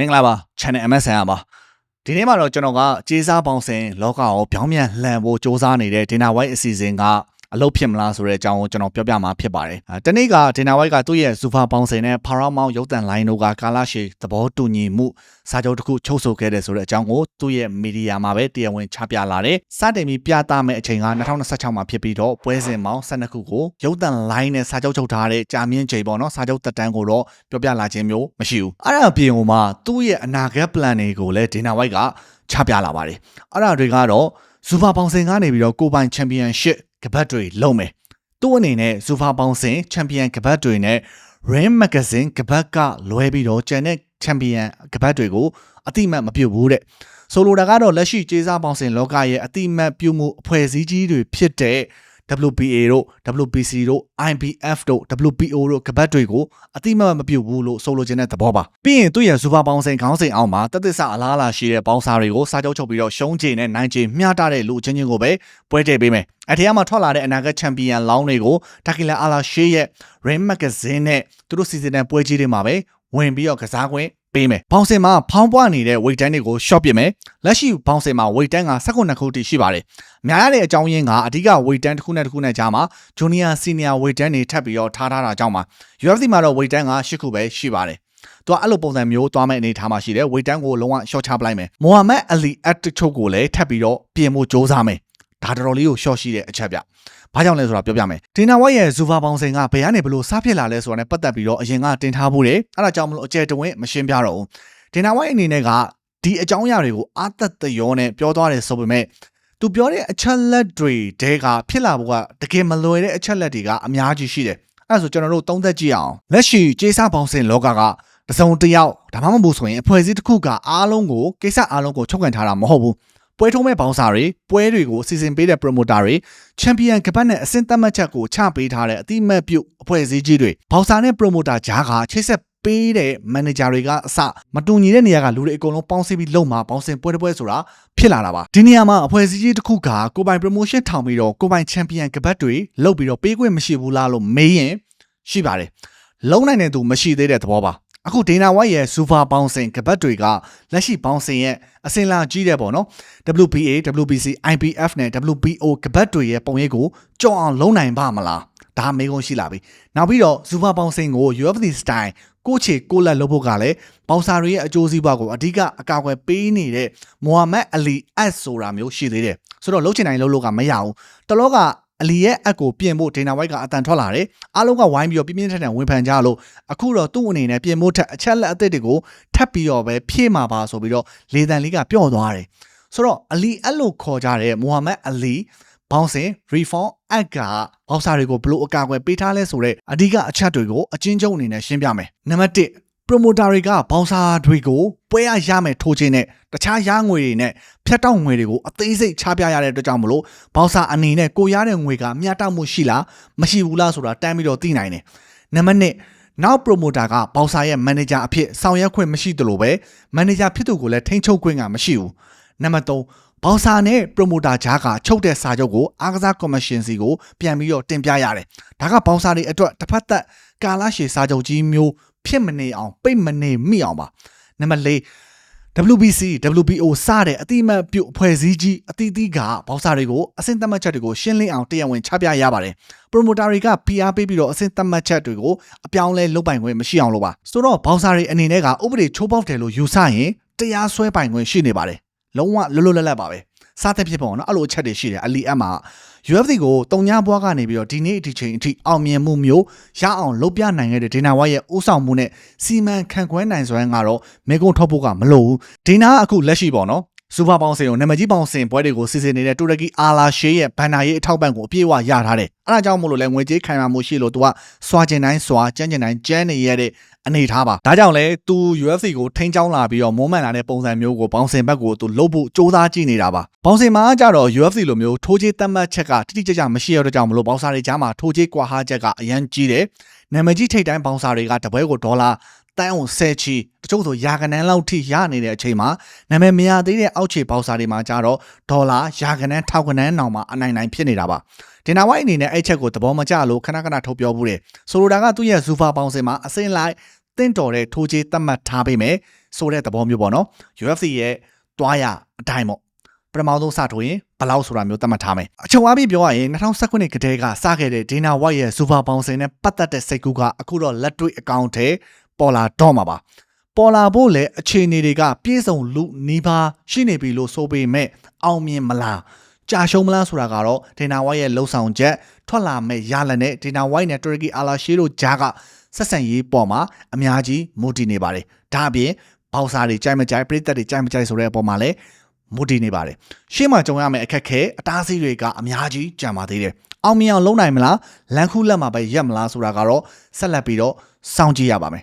မင်္ဂလာပါ channel MSN ပါဒီနေ့မှာတော့ကျွန်တော်ကကြေးစားပေါင်းစင်လောကကိုပြောင်းပြန်လှန်ဖို့စ조사နေတဲ့ Dana White အစီအစဉ်က အလုပ်ဖြစ်မလားဆိုတဲ့အကြောင်းကိုကျွန်တော်ပြောပြမှာဖြစ်ပါတယ်။တနေ့က Dana White ကသူ့ရဲ့ Super ပေါင်းစင်နဲ့ Paramount ရုပ်သံလိုင်းတို့ကကာလာရှည်သဘောတူညီမှုစာချုပ်တစ်ခုချုပ်ဆိုခဲ့တယ်ဆိုတဲ့အကြောင်းကိုသူ့ရဲ့မီဒီယာမှာပဲတရားဝင်ချပြလာတယ်။စတင်ပြီးပြသမယ့်အချိန်က2026မှာဖြစ်ပြီးတော့ပွဲစဉ်ပေါင်း12ခုကိုရုပ်သံလိုင်းနဲ့စာချုပ်ချုပ်ထားတဲ့ကြာမြင့်ချိန်ပေါ့နော်စာချုပ်တက်တန်းကိုတော့ပြောပြလာခြင်းမျိုးမရှိဘူး။အဲ့ဒါအပြင်ဟိုမှာသူ့ရဲ့အနာဂတ် plan တွေကိုလည်း Dana White ကချပြလာပါတယ်။အဲ့ဒါတွေကတော့ Super ပေါင်းစင်ကနေပြီးတော့ကိုပိုင် Championship ကပတ်တွေလုံးမယ်သူ့အနေနဲ့ Super ပေါင်းစင် Champion ကပတ်တွေနဲ့ Ram Magazine ကပတ်ကလွဲပြီးတော့ကျန်တဲ့ Champion ကပတ်တွေကိုအတိမတ်မပြုတ်ဘူးတဲ့ဆိုလိုတာကတော့လက်ရှိကျေးစားပေါင်းစင်လောကရဲ့အတိမတ်ပြုမှုအဖွဲ့အစည်းကြီးတွေဖြစ်တဲ့ WBA တို့ WBC တို့ IBF တို့ WBO တို့ကပတ်တွေကိုအတိမတ်မပြုတ်ဘူးလို့ဆိုလိုချင်တဲ့သဘောပါပြီးရင်သူ့ရဲ့ Super ပေါင်းစင်ခေါင်းစဉ်အောင်မှာတသက်စာအလားအလာရှိတဲ့ပေါင်းစားတွေကိုစာချုပ်ချုပ်ပြီးတော့ရှုံးချေနဲ့နိုင်ချေမျှတတဲ့လူချင်းချင်းကိုပဲပွဲတည်ပေးမယ်အထက်မှာထွက်လာတဲ့အနာဂတ်ချန်ပီယံလောင်းတွေကိုတာကီလာအာလာရှေးရဲ့ Ring Magazine နဲ့သူတို့စီစဉ်တဲ့ပွဲကြီးတွေမှာပဲဝင်ပြီးတော့ကစားခွင့် ပေးမယ်။ဘောင်စင်မှာဖောင်းပွားနေတဲ့ weight တန်းတွေကို short ပြမယ်။လက်ရှိဘောင်စင်မှာ weight တန်းက19ခုတိရှိပါတယ်။များရတဲ့အကြောင်းရင်းကအဓိက weight တန်းတစ်ခုနဲ့တစ်ခုနဲ့ကြားမှာ junior senior weight တန်းတွေထပ်ပြီးတော့ထားထားတာကြောင့်ပါ UFC မှာတော့ weight တန်းက10ခုပဲရှိပါတယ်။သူကအဲ့လိုပုံစံမျိုးသွားမဲ့အနေထားမှာရှိတယ် weight တန်းကိုလုံးဝ short ချပလိုက်မယ်။မိုဟာမက်အလီအတ်ချုပ်ကိုလည်းထပ်ပြီးတော့ပြင်ဖို့စ조사မယ်။ဒါတော်တော်လေးကို short ရှိတဲ့အချက်ပြ။ ဘာကြောင့်လဲဆိုတာပြောပြမယ်။ဒေနာဝိုက်ရဲ့ဇူဖာပေါင်းစင်ကဘယ်ကနေဘလို့စားဖြစ်လာလဲဆိုတာနဲ့ပတ်သက်ပြီးတော့အရင်ကတင်ထားဖို့တယ်။အဲဒါကြောင့်မလို့အကျယ်တဝင်းမရှင်းပြတော့ဘူး။ဒေနာဝိုက်အနေနဲ့ကဒီအကြောင်းအရာတွေကိုအာသက်တရောနဲ့ပြောသွားတယ်ဆိုပေမဲ့သူပြောတဲ့အချက်လက်တွေတဲကဖြစ်လာဖို့ကတကယ်မလွယ်တဲ့အချက်လက်တွေကအများကြီးရှိတယ်။အဲဒါဆိုကျွန်တော်တို့သုံးသက်ကြည့်အောင်။လက်ရှိကျေးစားပေါင်းစင်လောကကတစုံတယောက်ဒါမှမဟုတ်ဆိုရင်အဖွဲ့အစည်းတစ်ခုကအားလုံးကိုကိစ္စအားလုံးကိုချုပ်ကန်ထားတာမဟုတ်ဘူး ပွဲထုံးမဲ့ဘောင်းစာတွေပွဲတွေကိုစီစဉ်ပေးတဲ့ promoter တွေချန်ပီယံကပတ်နဲ့အဆင့်သတ်မှတ်ချက်ကိုချပေးထားတဲ့အတိမတ်ပြုတ်အဖွဲ့အစည်းကြီးတွေဘောင်းစာနဲ့ promoter ကြားကချိတ်ဆက်ပေးတဲ့ manager တွေကအစမတူညီတဲ့နေရာကလူတွေအကုန်လုံးပေါင်းစည်းပြီးလုံမှာပေါင်းစင်ပွဲတစ်ပွဲဆိုတာဖြစ်လာတာပါဒီနေရာမှာအဖွဲ့အစည်းကြီးတစ်ခုကကိုပိုင် promotion ထောင်ပြီးတော့ကိုပိုင် champion ကပတ်တွေလုပ်ပြီးတော့ပေးခွင့်မရှိဘူးလားလို့မေးရင်ရှိပါတယ်လုံနိုင်တဲ့သူမရှိသေးတဲ့သဘောပါ အခုဒေနာဝိုက်ရဲ့ super bouncing ကပတ်တွေကလက်ရှိ bouncing ရဲ့အစင်လာကြီးတဲ့ပေါ့နော် WBA WBC IBF နဲ့ WBO ကပတ်တွေရဲ့ပုံရိပ်ကိုကြော်အောင်လုံးနိုင်ပါမလားဒါမေးခွန်းရှိလာပြီနောက်ပြီးတော့ super bouncing ကို UFC style ကိုချေကိုလက်လုပ်ဖို့ကလည်းဘောင်ဆာတွေရဲ့အကျိုးစီးပွားကိုအဓိကအကာအကွယ်ပေးနေတဲ့မိုဟာမက်အလီအတ်ဆိုတာမျိုးရှိသေးတယ်ဆိုတော့လှုပ်ချင်တိုင်းလှုပ်လို့ကမရဘူးတလောက အလီရဲ့အက်ကိုပြင်ဖို့ဒေနာဝိုက်ကအတန်ထွက်လာတယ်အားလုံးကဝိုင်းပြီးတော့ပြင်းပြင်းထန်ထန်ဝင်ဖန်ကြလို့အခုတော့သူ့အနေနဲ့ပြင်ဖို့ထက်အချက်လက်အသစ်တွေကိုထပ်ပြီးတော့ပဲဖြည့်မှာပါဆိုပြီးတော့လေတန်လေးကပြော့သွားတယ်ဆိုတော့အလီအဲ့လိုခေါ်ကြတဲ့မိုဟာမက်အလီဘောင်းစင် reform အက်ကဘောက်ဆာတွေကိုဘလို့အကာအကွယ်ပေးထားလဲဆိုတော့အဓိကအချက်တွေကိုအချင်းချုပ်အနေနဲ့ရှင်းပြမယ်နံပါတ်1 promoter တွေကဘောင်စာတွေကိုပွဲရရမယ်ထိုးခြင်းနဲ့တခြားရငွေတွေနဲ့ဖြတ်တောက်ငွေတွေကိုအသေးစိတ်ချပြရတဲ့အတွက်ကြောင့်မလို့ဘောင်စာအနေနဲ့ကိုရတဲ့ငွေကမျှတမှုရှိလားမရှိဘူးလားဆိုတာတန်းပြီးတော့သိနိုင်တယ်နံပါတ်2နောက် promoter ကဘောင်စာရဲ့ manager အဖြစ်ဆောင်ရွက်ခွင့်မရှိသလိုပဲ manager ဖြစ်သူကိုလည်းထိန်းချုပ်ခွင့်ကမရှိဘူးနံပါတ်3ဘောင်စာနဲ့ promoter ကြားကချုပ်တဲ့စာချုပ်ကိုအားကစားကော်မရှင်စီကိုပြန်ပြီးတော့တင်ပြရတယ်ဒါကဘောင်စာတွေအတွက်တစ်ဖက်သက်ကာလရှည်စာချုပ်ကြီးမျိုး ဖြစ်မနေအောင်ပိတ်မနေမိအောင်ပါနံပါတ်၄ WBC WBO စတဲ့အတိမတ်ပြုတ်အဖွဲ့အစည်းကြီးအသီးသီးကဘောက်ဆာတွေကိုအဆင့်သတ်မှတ်ချက်တွေကိုရှင်းလင်းအောင်တရားဝင်ချပြရပါတယ်ပရိုမိုတာတွေက PR ပေးပြီးတော့အဆင့်သတ်မှတ်ချက်တွေကိုအပြောင်းလဲလုပ်ပိုင်ခွင့်မရှိအောင်လို့ပါဆိုတော့ဘောက်ဆာတွေအနေနဲ့ကဥပဒေချိုးပေါက်တယ်လို့ယူဆရင်တရားစွဲပိုင်ခွင့်ရှိနေပါတယ်လုံးဝလွတ်လွတ်လပ်လပ်ပါပဲစားတဲ့ဖြစ်ပုံနော်အဲ့လိုအချက်တွေရှိတယ်အလီအပ်မှာ UFC ကိုတုံညာဘွားကနေပြီးတော့ဒီနေ့အထိချိန်အထိအောင်မြင်မှုမျိုးရအောင်လုပ်ပြနိုင်ခဲ့တဲ့ဒေနာဝါရဲ့ဥဆောင်မှုနဲ့စီမံခန့်ခွဲနိုင်စွမ်းကတော့မေကွန်ထုတ်ဖို့ကမလိုဘူးဒေနာကအခုလက်ရှိပေါ့နော် စူပါပေါင်းစင်ကိုနံပါတ်ကြီးပေါင်းစင်ပွဲတွေကိုစီစဉ်နေတဲ့တူရကီအာလာရှေးရဲ့ဘန်နာရေးအထောက်ပံ့ကိုအပြည့်အဝရထားတယ်။အဲဒါကြောင့်မို့လို့လဲငွေကြေးခိုင်မာမှုရှိလို့သူကစွာကျင်တိုင်းစွာကြမ်းကျင်တိုင်းကြမ်းနေရတဲ့အနေထားပါဒါကြောင့်လဲသူ UFC ကိုထိန်းချောင်းလာပြီးတော့မွမ်းမံလာတဲ့ပုံစံမျိုးကိုဘောင်စင်ဘက်ကိုသူလှုပ်ဖို့စ조사ကြည့်နေတာပါဘောင်စင်မှာကြတော့ UFC လိုမျိုးထိုးချေးတတ်မှတ်ချက်ကတိတိကျကျမရှိရတော့ကြောင့်မလို့ဘောင်စာတွေကြားမှာထိုးချေးကွာဟာချက်ကအရန်ကြီးတယ်နာမည်ကြီးထိတ်တိုင်းဘောင်စာတွေကတပွဲကိုဒေါ်လာ တန်းအောင်ဆဲချီတချို့ဆိုရာကနန်းလောက်ထိရနေတဲ့အချိန်မှာနာမည်မရသေးတဲ့အောက်ခြေပေါက်စာတွေမှာကြတော့ဒေါ်လာရာကနန်းထောက်ကနန်းတောင်မှအနိုင်နိုင်ဖြစ်နေတာပါတင်နာဝိုင်းအနေနဲ့အဲ့ချက်ကိုသဘောမကျလို့ခဏခဏထုတ်ပြောဘူးတယ်ဆိုလိုတာကသူ့ရဲ့ဇူဖာပေါင်းစင်မှာအစင်းလိုက်တင့်တော်တဲ့ထိုးချေးသတ်မှတ်ထားပေးမယ်ဆိုတဲ့သဘောမျိုးပေါ့နော် UFC ရဲ့တွားရအတိုင်းပေါ့ပထမဆုံးစထိုးရင်ဘယ်လောက်ဆိုတာမျိုးသတ်မှတ်ထားမယ်အချုပ်အားဖြင့်ပြောရရင်2019ခုနှစ်ကတည်းကစခဲ့တဲ့ Dana White ရဲ့ Super Boxing နဲ့ပတ်သက်တဲ့စိတ်ကူးကအခုတော့လက်တွေ့အကောင့်ထဲ ပေါ်လာတော့မှာပါပေါ်လာဖို့လည်းအခြေအနေတွေကပြည့်စုံလူနီးပါးရှိနေပြီလို့ဆိုပေမဲ့အောင်မြင်မလားကြာရှုံးမလားဆိုတာကတော့ Dana White ရဲ့လှုပ်ဆောင်ချက်ထွက်လာမဲ့ရလနဲ့ Dana White နဲ့ Turkey Alashe တို့ကြားကဆက်ဆံရေးပေါ်မှာအများကြီးမူတည်နေပါတယ်ဒါအပြင်ဘောက်စာတွေကြိုက်မကြိုက်ပြည်သက်တွေကြိုက်မကြိုက်ဆိုတဲ့အပေါ်မှာလည်းမူတည်နေပါတယ်ရှေ့မှာကြုံရမယ့်အခက်ခဲအတားအဆီးတွေကအများကြီးကြံပါသေးတယ်အောင်မြင်အောင်လုပ်နိုင်မလားလန်ခုလက်မှာပဲရက်မလားဆိုတာကတော့ဆက်လက်ပြီးတော့စောင့်ကြည့်ရပါမယ်